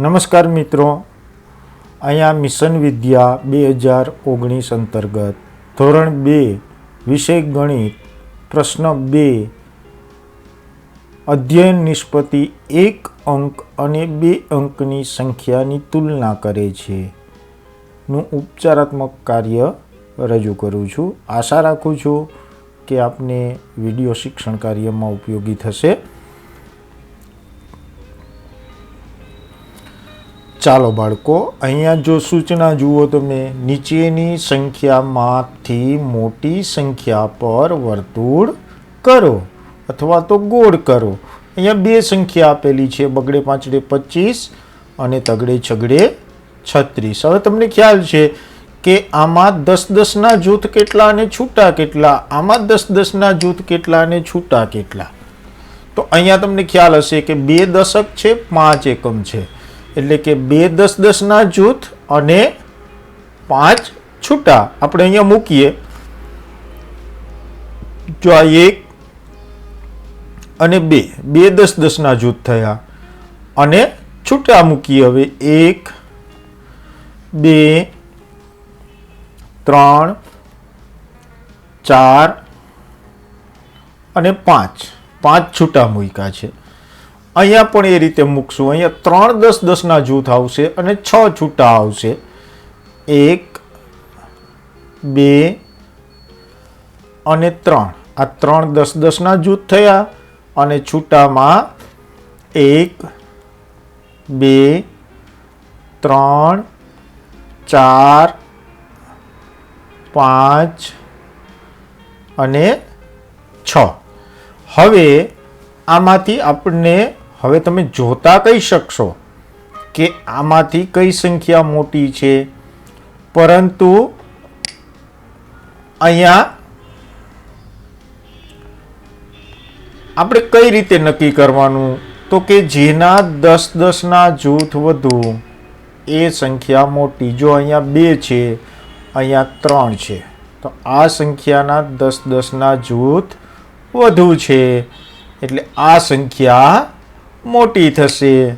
નમસ્કાર મિત્રો. અહીંયા મિશન વિદ્યા બે હજાર ઓગણીસ અંતર્ગત ધોરણ બે, વિષય ગણિત, પ્રશ્ન બે, અધ્યયન નિષ્પત્તિ એક અંક અને બે અંકની સંખ્યાની તુલના કરે છે. નું ઉપચારાત્મક કાર્ય રજૂ કરું છું. આશા રાખું છું કે આપને વીડિયો શિક્ષણ કાર્યમાં ઉપયોગી થશે. ચાલો બાળકો, અહીંયા જો સૂચના જુઓ તમે નીચેની સંખ્યામાંથી મોટી સંખ્યા પર વર્તુળ કરો અથવા તો ગોળ કરો. અહીંયા બે સંખ્યા આપેલી છે, બગડે પાંચડે પચીસ અને તગડે છગડે છત્રીસ. હવે તમને ખ્યાલ છે કે આમાં દસ દસના જૂથ કેટલા અને છૂટા કેટલા? આમાં દસ દસના જૂથ કેટલા અને છૂટા કેટલા? તો અહીંયા તમને ખ્યાલ હશે કે બે દશક છે, પાંચ એકમ છે. એટલે કે બે દસ દસના જૂથ અને પાંચ છૂટા. આપણે અહીંયા મૂકીએ. જો આ એક અને બે બે દસ દસના જૂથ થયા અને છૂટા મૂકીએ હવે. એક, બે, ત્રણ, ચાર અને પાંચ. પાંચ છૂટા મૂક્યા છે. અહીંયા પણ એ રીતે મૂકશું. અહીંયા ત્રણ દસ દસના જૂથ આવશે અને છ છૂટા આવશે. એક, બે અને ત્રણ. આ ત્રણ દસ દસના જૂથ થયા અને છૂટામાં એક, બે, ત્રણ, ચાર, પાંચ અને છ. હવે આમાંથી આપણને હવે તમે જોતા કહી શકશો કે આમાંથી કઈ સંખ્યા મોટી છે. પરંતુ અહીંયા આપણે કઈ રીતે નક્કી કરવાનું? તો કે જેના દસ દસના જૂથ વધુ એ સંખ્યા મોટી, જો અહીંયા બે છે, અહીંયા ત્રણ છે. તો આ સંખ્યાના દસ દસના જૂથ વધુ છે. એટલે આ સંખ્યા મોટી થશે.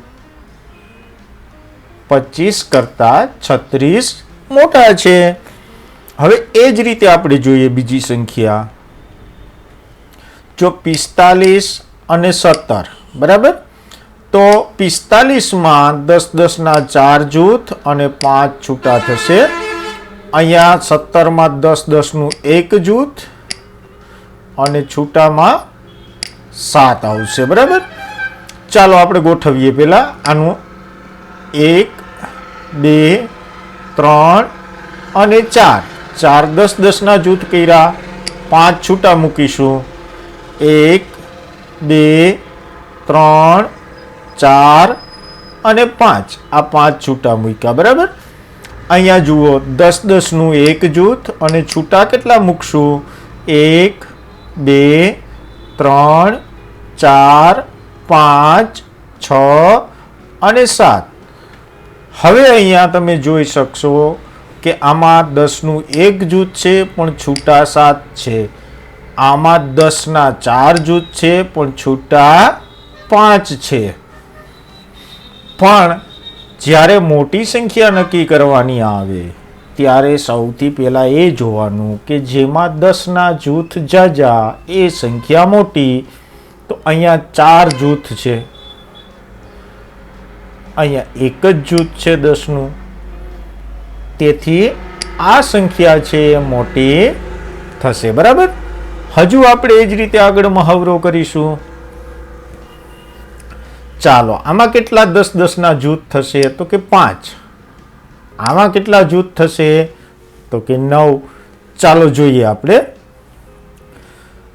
પચીસ કરતાં છત્રીસ મોટા છે. હવે એ જ રીતે આપણે જોઈએ બીજી સંખ્યા. જો પિસ્તાલીસ અને સત્તર, બરાબર? તો પિસ્તાલીસમાં દસ દસના ચાર જૂથ અને પાંચ છૂટા થશે. અહીંયા સત્તરમાં દસ દસનું એક જૂથ અને છૂટામાં સાત આવશે, બરાબર? ચાલો આપણે ગોઠવીએ પહેલાં આનું એક, બે, ત્રણ અને ચાર. ચાર દસ દસના જૂથ કર્યા. પાંચ છૂટા મૂકીશું. એક, બે, ત્રણ, ચાર અને પાંચ. આ પાંચ છૂટા મૂક્યા, બરાબર? અહીંયા જુઓ, દસ દસનું એક જૂથ અને છૂટા કેટલા મૂકશું? એક, બે, ત્રણ, ચાર પાંચ, છ અને સાત. હવે અહીંયા તમે જોઈ શકશો કે આમાં દસનું એક જૂથ છે, પણ છૂટા સાત છે. આમાં દસના ચાર જૂથ છે, પણ છૂટા પાંચ છે. પણ જ્યારે મોટી સંખ્યા નક્કી કરવાની આવે, ત્યારે સૌથી પહેલાં એ જોવાનું કે જેમાં દસના જૂથ જાજા, એ સંખ્યા મોટી તો અહીંયા ચાર જૂથ છે. અહીંયા એક જ જૂથ છે દસનું. તેથી આ સંખ્યા છે એ મોટી થશે, બરાબર? હજુ આપણે એ જ રીતે આગળ મહાવરો કરીશું. ચાલો, આમાં કેટલા દસ દસના જૂથ થશે? તો કે પાંચ. આમાં કેટલા જૂથ થશે? તો કે નવ. ચાલો જોઈએ આપણે.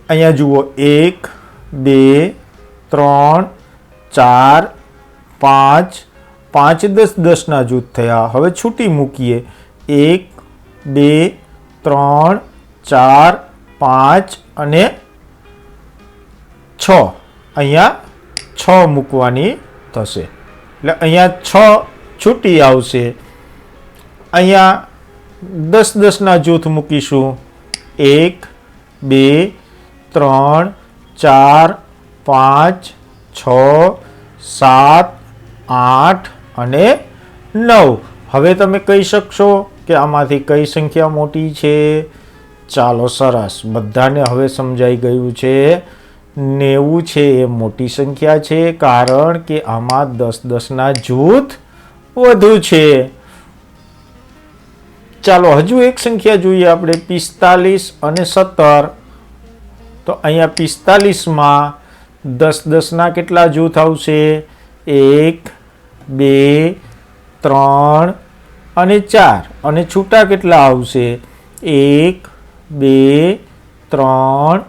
અહીંયા જુઓ, એક બે, ત્રણ, ચાર, પાંચ પાંચ દસ દસના જૂથ થયા. હવે છૂટી મૂકીએ. એક, બે, ત્રણ, ચાર, પાંચ અને છ. અહીંયા છ મૂકવાની થશે. એટલે અહીંયા છ છૂટી આવશે. અહીંયા દસ દસના જૂથ મૂકીશું. એક, બે, ત્રણ ચાર, પાંચ, છ, સાત, આઠ અને નવ. હવે તમે કહી શકશો કે આમાંથી કઈ સંખ્યા મોટી છે? ચાલો સરસ. બધાને હવે સમજાઈ ગયું છે. નેવું છે એ મોટી સંખ્યા છે કારણ કે આમાં દસ દસના જૂથ વધુ છે. ચાલો હજુ એક સંખ્યા જોઈએ આપણે પિસ્તાલીસ અને સત્તર. તો અહીંયા પિસ્તાલીસમાં દસ દસના કેટલા જૂથ આવશે? એક, બે, ત્રણ અને ચાર. અને છૂટા કેટલા આવશે? એક, બે, ત્રણ,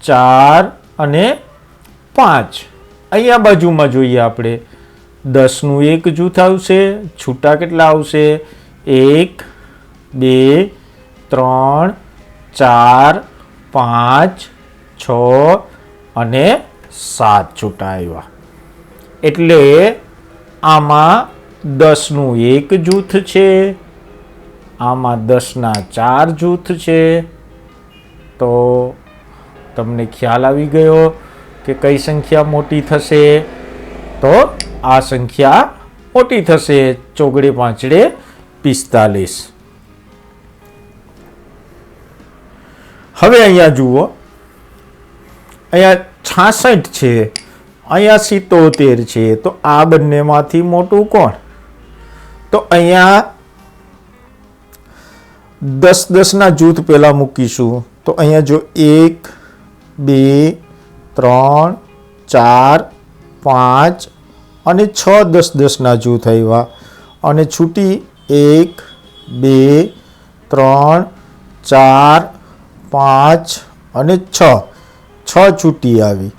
ચાર અને પાંચ. અહીંયા બાજુમાં જોઈએ આપણે. દસનું એક જૂથ આવશે, છૂટા કેટલા આવશે? એક, બે, ત્રણ, ચાર, પાંચ છ અને સાત છૂટા આવ્યા એટલે આમાં દસનું એક જૂથ છે, આમાં દસના ચાર જૂથ છે. તો તમને ખ્યાલ આવી ગયો કે કઈ સંખ્યા મોટી થશે? તો આ સંખ્યા મોટી થશે, ચોગડે પાંચડે પિસ્તાલીસ. હવે અહીંયા જુઓ. અહીંયા છાસઠ છે, અહીંયા સિત્તોતેર છે, તો આ બંનેમાંથી મોટું કોણ? તો અહીંયા દસ દસના જૂથ પહેલાં મૂકીશું. તો અહીંયા જો એક, બે, ત્રણ, ચાર, પાંચ અને છ દસ દસના જૂથ આવ્યા. અને છૂટી એક, બે, ત્રણ, ચાર, પાંચ અને છ. છ છૂટી આવી.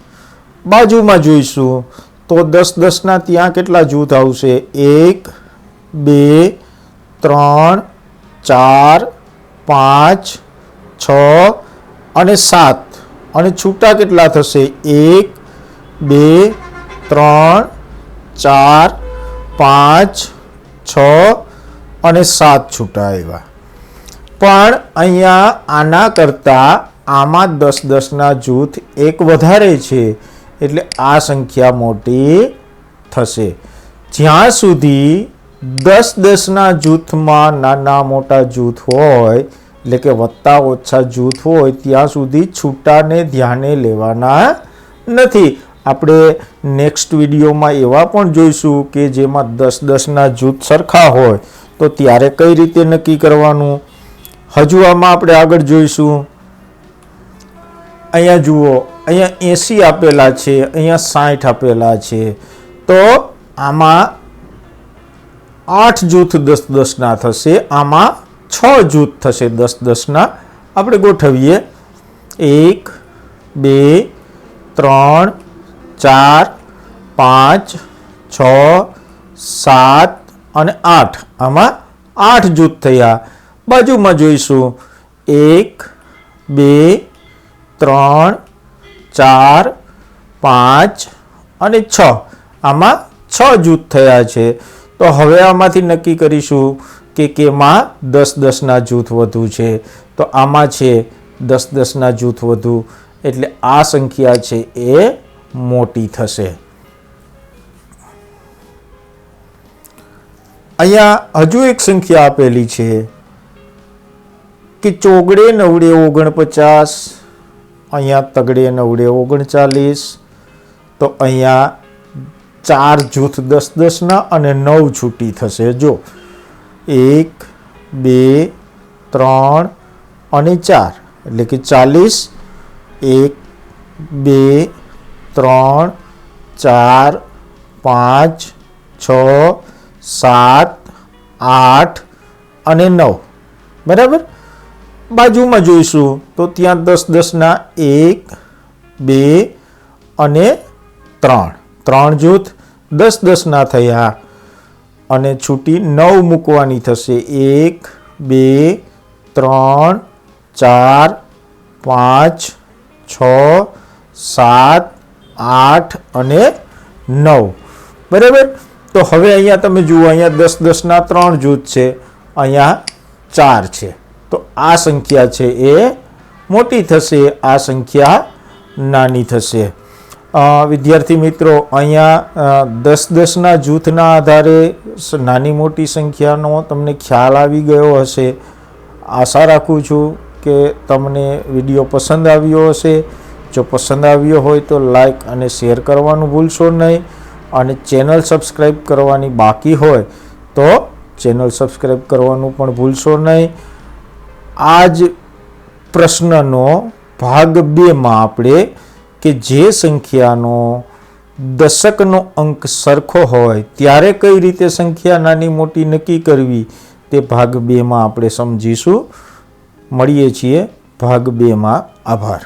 બાજુમાં જોઈશું તો દસ દસના ત્યાં કેટલા જૂથ આવશે? એક, બે, ત્રણ, ચાર, પાંચ, છ અને સાત. અને છૂટા કેટલા થશે? એક, બે, ત્રણ, ચાર, પાંચ, છ અને સાત છૂટા આવ્યા. પણ અહીંયા આના કરતાં આમાં દસ દસના જૂથ એક વધારે છે, એટલે આ સંખ્યા મોટી થશે. જ્યાં સુધી દસ દસના જૂથમાં નાના મોટા જૂથ હોય, એટલે કે વત્તા ઓછા જૂથ હોય, ત્યાં સુધી છૂટાને ધ્યાને લેવાના નથી. આપણે નેક્સ્ટ વિડીયોમાં એવા પણ જોઈશું કે જેમાં દસ દસના જૂથ સરખા હોય, તો ત્યારે કઈ રીતે નક્કી કરવાનું? હજુ આમાં આપણે આગળ જોઈશું. અહીંયા જુઓ, અહીંયા એંસી આપેલા છે, અહીંયા સાઠ આપેલા છે. તો આમાં આઠ જૂથ દસ દસના થશે, આમાં છ જૂથ થશે દસ દસના. આપણે ગોઠવીએ. એક, બે, ત્રણ, ચાર, પાંચ, છ, સાત અને આઠ. આમાં આઠ જૂથ થયા. બાજુમાં જોઈશું. એક, બે ત્રણ, ચાર, પાંચ અને છ. આમાં છ જૂથ થયા છે. તો હવે આમાંથી નક્કી કરીશું કે કેમાં દસ દસના જૂથ વધુ છે. તો આમાં છે દસ દસના જૂથ વધુ, એટલે આ સંખ્યા છે એ મોટી થશે. અહીંયા હજુ એક સંખ્યા આપેલી છે કે ચોગડે નવડે ઓગણપચાસ અહીંયા તગડે નવડે ઓગણચાલીસ. તો અહીંયા ચાર જૂથ દસ દસના અને નવ છૂટી થશે. જો એક, બે, ત્રણ અને ચાર, એટલે કે ચાલીસ. એક, બે, ત્રણ, ચાર, પાંચ, છ, સાત, આઠ અને નવ. બરાબર? બાજુમાં જોઈશું. તો ત્યાં દસ દસના એક, બે અને ત્રણ. ત્રણ જૂથ દસ દસના થયા. અને છૂટી નવ મૂકવાની થશે. એક, બે, ત્રણ, ચાર, પાંચ, છ, સાત, આઠ અને નવ. બરાબર? તો હવે અહીંયા તમે જુઓ, અહીંયા દસ દસના ત્રણ જૂથ છે. અહીંયા ચાર છે. આ સંખ્યા છે એ મોટી થશે, આ સંખ્યા નાની થશે. વિદ્યાર્થી મિત્રો, અહીંયા દસ દસના જૂથના આધારે નાની મોટી સંખ્યાનો તમને ખ્યાલ આવી ગયો હશે. આશા રાખું છું કે તમને વીડિયો પસંદ આવ્યો હશે. જો પસંદ આવ્યો હોય તો લાઈક અને શેર કરવાનું ભૂલશો નહીં અને ચેનલ સબસ્ક્રાઈબ કરવાની બાકી હોય તો ચેનલ સબસ્ક્રાઈબ કરવાનું પણ ભૂલશો નહીં. આ જ પ્રશ્નનો ભાગ બેમાં આપણે કે જે સંખ્યાનો દશકનો અંક સરખો હોય, ત્યારે કઈ રીતે સંખ્યા નાની મોટી નક્કી કરવી, તે ભાગ બેમાં આપણે સમજીશું. મળીએ છીએ. ભાગ બેમાં આભાર.